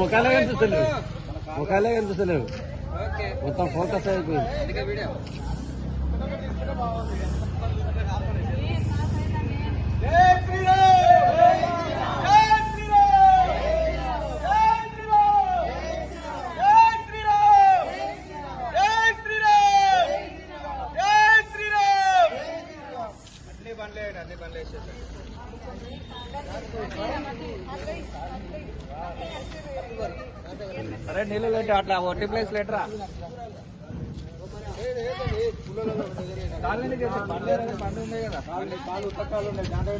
ముఖాలే కనిపిస్తలేవు. ముఖాలే కనిపిస్తలేవు. మొత్తం ఫోకస్ అయిపోయింది. అరే నీళ్ళు పెట్టి అట్లా ఒట్టి ప్లేస్ లెటరా పండు ఉన్నాయి కదా. పాలు ఉత్తకాలు ఉన్నాయి దాంట్లో